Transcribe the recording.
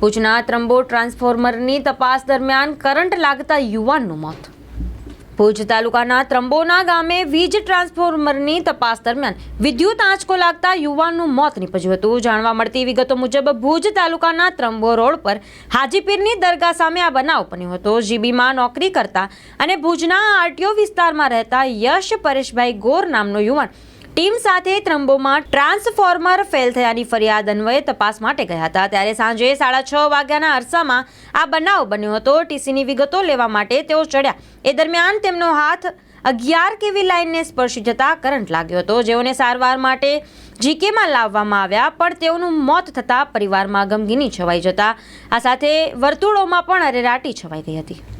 ભુજના ત્રંબો ટ્રાન્સફોર્મરની તપાસ દરમિયાન કરંટ લાગતા યુવાનનું મોત. ભુજ તાલુકાના ત્રંબોના ગામે વીજ ટ્રાન્સફોર્મરની તપાસ દરમિયાન વિદ્યુત આંચકો લાગતા યુવાનનું મોત નીપજ્યું હતું. જાણવા મળતી વિગતો મુજબ ભુજ તાલુકાના ત્રંબો રોડ પર હાજીપીરની દરગાહ સામે આ બનાવ બન્યો હતો. જીબીમાં નોકરી કરતા અને ભુજના આરટીઓ વિસ્તારમાં રહેતા યશ પરેશભાઈ ગોર નામનો યુવાન ટીમ સાથે ત્રંબોમાં ટ્રાન્સફોર્મર ફેલ થયાની ફરિયાદ અન્વયે તપાસ માટે ગયા હતા. ત્યારે સાંજે સાડા છ વાગ્યાના અરસામાં આ બનાવ બન્યો હતો. ટીસીની વિગતો લેવા માટે તેઓ ચડ્યા. એ દરમિયાન તેમનો હાથ અગિયાર કેવી લાઇનને સ્પર્શી જતા કરંટ લાગ્યો હતો. જેઓને સારવાર માટે જીકેમાં લાવવામાં આવ્યા, પણ તેઓનું મોત થતાં પરિવારમાં ગમગીની છવાઈ જતા. આ સાથે વર્તુળોમાં પણ અરેરાટી છવાઈ ગઈ હતી.